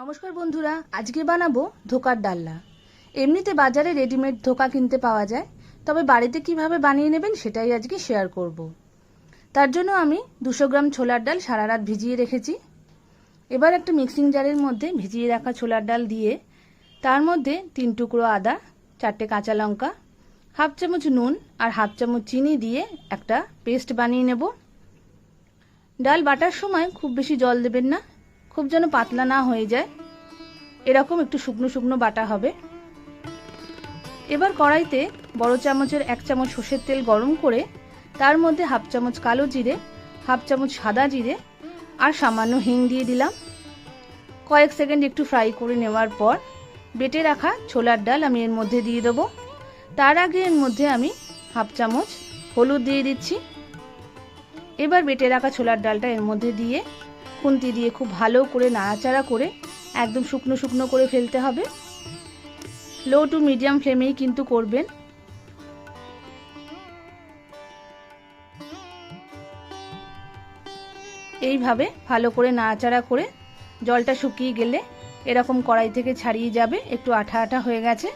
নমস্কার বন্ধুরা, আজকে বানাবো ধোকার ডাল্লা এমনিতে বাজারে রেডিমেড ধোকা কিনতে পাওয়া যায়, তবে বাড়িতে কীভাবে বানিয়ে নেবেন সেটাই আজকে শেয়ার করব। তার জন্য আমি দুশো গ্রাম ছোলার ডাল সারা রাত ভিজিয়ে রেখেছি। এবার একটা মিক্সিং জারের মধ্যে ভিজিয়ে রাখা ছোলার ডাল দিয়ে তার মধ্যে তিন টুকরো আদা, চারটে কাঁচা লঙ্কা, হাফ চামচ নুন আর হাফ চামচ চিনি দিয়ে একটা পেস্ট বানিয়ে নেব। ডাল বাটার সময় খুব বেশি জল দেবেন না। খুব যেন পাতলা না হয়ে যায়। এরকম একটু শুকনো শুকনো বাটা হবে। এবার কড়াইতে বড় চামচের এক চামচ সর্ষের তেল গরম করে, তার মধ্যে হাফ চামচ কালো জিরে, হাফ চামচ সাদা জিরে আর সামান্য হিং দিয়ে দিলাম। কয়েক সেকেন্ড একটু ফ্রাই করে নেওয়ার পর বেটে রাখা ছোলার ডাল আমি এর মধ্যে দিয়ে দেবো। তার আগে এর মধ্যে আমি হাফ চামচ হলুদ দিয়ে দিচ্ছি। এবার বেটে রাখা ছোলার ডালটা এর মধ্যে দিয়ে খুন্তি দিয়ে খুব ভালো করে নাড়াচাড়া করে একদম শুকনো শুকনো করে ফেলতে হবে। লো টু মিডিয়াম ফ্লেমেই কিন্তু করবেন। এইভাবে ভালো করে নাড়াচাড়া করে জলটা শুকিয়ে গেলে এরকম কড়াই থেকে ছাড়িয়ে যাবে, একটু আঠা আঠা হয়ে গেছে।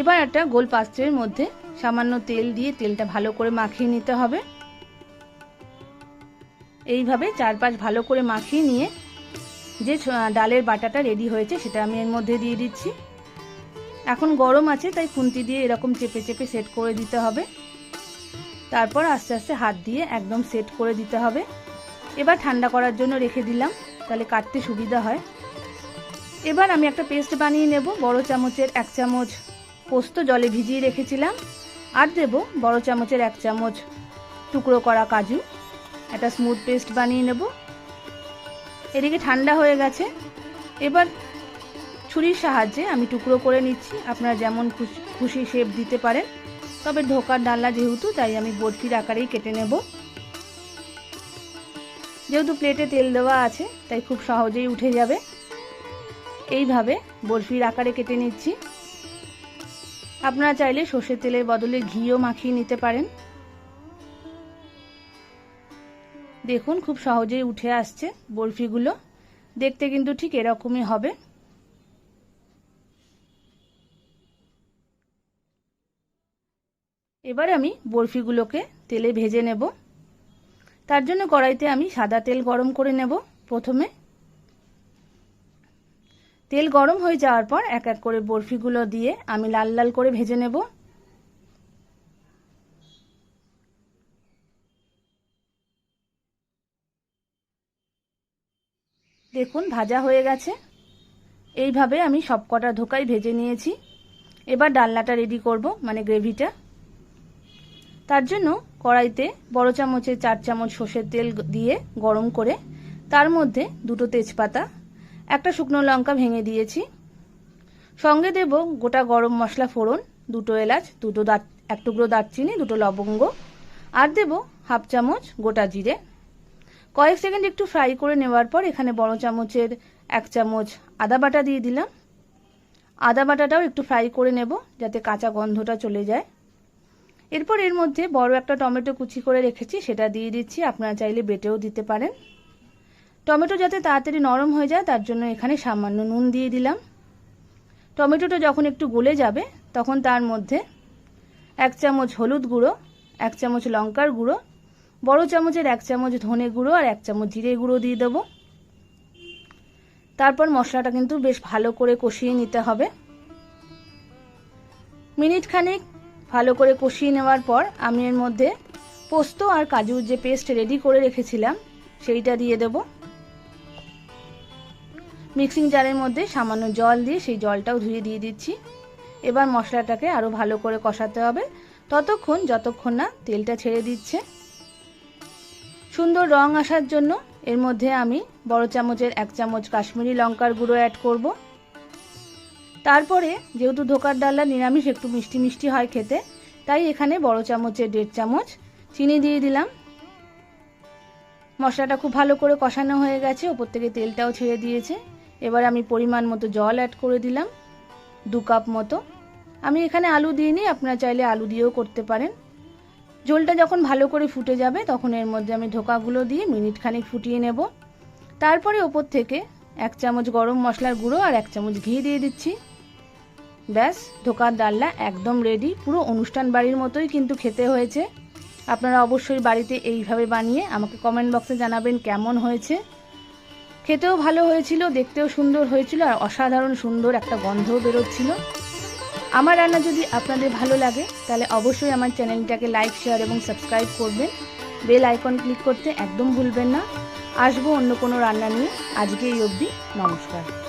এবার একটা গোল পাত্রের মধ্যে সামান্য তেল দিয়ে তেলটা ভালো করে মাখিয়ে নিতে হবে। এইভাবে চারপাশ ভালো করে মাখিয়ে নিয়ে যে ডালের বাটাটা রেডি হয়েছে, সেটা আমি এর মধ্যে দিয়ে দিচ্ছি। এখন গরম আছে, তাই খুন্তি দিয়ে এরকম চেপে চেপে সেট করে দিতে হবে। তারপর আস্তে আস্তে হাত দিয়ে একদম সেট করে দিতে হবে। এবার ঠান্ডা করার জন্য রেখে দিলাম, তাহলে কাটতে সুবিধা হয়। এবার আমি একটা পেস্ট বানিয়ে নেব, বড় চামচের এক চামচ পোস্ত জলে ভিজিয়ে রেখেছিলাম। আর দেব বড় চামচের এক চামচ টুকরো করা কাজু। একটা স্মুথ পেস্ট বানিয়ে নেব। এদিকে ঠান্ডা হয়ে গেছে। এবার ছুরির সাহায্যে আমি টুকরো করে নিচ্ছি। আপনারা যেমন খুশি শেপ দিতে পারেন। তবে ধোকার ডাল্লা যেহেতু, তাই আমি বরফির আকারেই কেটে নেব। যেহেতু প্লেটে তেল দেওয়া আছে, তাই খুব সহজেই উঠে যাবে। এইভাবে বরফির আকারে কেটে নিচ্ছি। আপনারা চাইলে সর্ষের তেলের বদলে ঘিও মাখিয়ে নিতে পারেন। দেখুন, খুব সহজেই উঠে আসছে বরফিগুলো। দেখতে কিন্তু ঠিক এরকমই হবে। এবার আমি বরফিগুলোকে তেলে ভেজে নেব। তার জন্য কড়াইতে আমি সাদা তেল গরম করে নেব প্রথমে। তেল গরম হয়ে যাওয়ার পর এক এক করে বরফিগুলো দিয়ে আমি লাল লাল করে ভেজে নেব। দেখুন, ভাজা হয়ে গেছে। এইভাবে আমি সব কটা ধোকাই ভেজে নিয়েছি। এবার ডালনাটা রেডি করব মানে গ্রেভিটা তার জন্য কড়াইতে বড় চামচে চার চামচ সর্ষের তেল দিয়ে গরম করে, তার মধ্যে দুটো তেজপাতা, একটা শুকনো লঙ্কা ভেঙে দিয়েছি। সঙ্গে দেব গোটা গরম মশলা ফোড়ন, দুটো এলাচ, দুটো দাঁত এক টুকরো দারচিনি, দুটো লবঙ্গ। আর দেব হাফ চামচ গোটা জিরে। কয়েক সেকেন্ড একটু ফ্রাই করে নেওয়ার পর এখানে বড় চামচের এক চামচ আদা বাটা দিয়ে দিলাম। আদা বাটাটাও একটু ফ্রাই করে নেব যাতে কাঁচা গন্ধটা চলে যায়। এরপর এর মধ্যে বড় একটা টমেটো কুচি করে রেখেছি, সেটা দিয়ে দিচ্ছি। আপনারা চাইলে বেটেও দিতে পারেন। টমেটো যাতে তাড়াতাড়ি নরম হয়ে যায়, তার জন্য এখানে সামান্য নুন দিয়ে দিলাম। টমেটোটা যখন একটু গলে যাবে, তখন তার মধ্যে এক চামচ হলুদ গুঁড়ো, এক চামচ লঙ্কার গুঁড়ো বড় চামচের এক চামচ ধনে গুঁড়ো আর এক চামচ জিরে গুঁড়ো দিয়ে দেবো। তারপর মশলাটা কিন্তু বেশ ভালো করে কষিয়ে নিতে হবে। মিনিট খানিক ভালো করে কষিয়ে নেওয়ার পর আমি এর মধ্যে পোস্ত আর কাজুর যে পেস্ট রেডি করে রেখেছিলাম, সেইটা দিয়ে দেব। মিক্সিং জারের মধ্যে সামান্য জল দিয়ে সেই জলটাও ধুয়ে দিয়ে দিচ্ছি। এবার মশলাটাকে আরও ভালো করে কষাতে হবে। ততক্ষণ, যতক্ষণ না তেলটা ছেড়ে দিচ্ছে। সুন্দর রং আসার জন্য এর মধ্যে আমি বড় চামচের এক চামচ কাশ্মীরি লঙ্কার গুঁড়ো অ্যাড করব। তারপরে যেহেতু ধোকার ডাল্লা নিরামিষ, একটু মিষ্টি মিষ্টি হয় খেতে, তাই এখানে বড় চামচের দেড় চামচ চিনি দিয়ে দিলাম। মশলাটা খুব ভালো করে কষানো হয়ে গেছে, ওপর থেকে তেলটাও ছেড়ে দিয়েছে। এবার আমি পরিমাণ মতো জল অ্যাড করে দিলাম, দু কাপ মতো। আমি এখানে আলু দিইনি, আপনারা চাইলে আলু দিয়েও করতে পারেন। ঝোলটা যখন ভালো করে ফুটে যাবে, তখন এর মধ্যে আমি ধোকাগুলো দিয়ে মিনিট খানিক ফুটিয়ে নেব। তারপরে ওপর থেকে এক চামচ গরম মশলার গুঁড়ো আর এক চামচ ঘি দিয়ে দিচ্ছি। ব্যাস ধোকার ডালনা একদম রেডি পুরো অনুষ্ঠান বাড়ির মতোই কিন্তু খেতে হয়েছে। আপনারা অবশ্যই বাড়িতে এইভাবে বানিয়ে আমাকে কমেন্ট বক্সে জানাবেন কেমন হয়েছে। খেতেও ভালো হয়েছিল, দেখতেও সুন্দর হয়েছিল আর অসাধারণ সুন্দর একটা গন্ধও বেরোচ্ছিল। আমার রান্না যদি আপনাদের ভালো লাগে, তাহলে অবশ্যই আমার চ্যানেলটাকে লাইক, শেয়ার এবং সাবস্ক্রাইব করবেন। বেল আইকন ক্লিক করতে একদম ভুলবেন না। আসব অন্য কোনো রান্না নিয়ে। আজকে এই অবধি নমস্কার।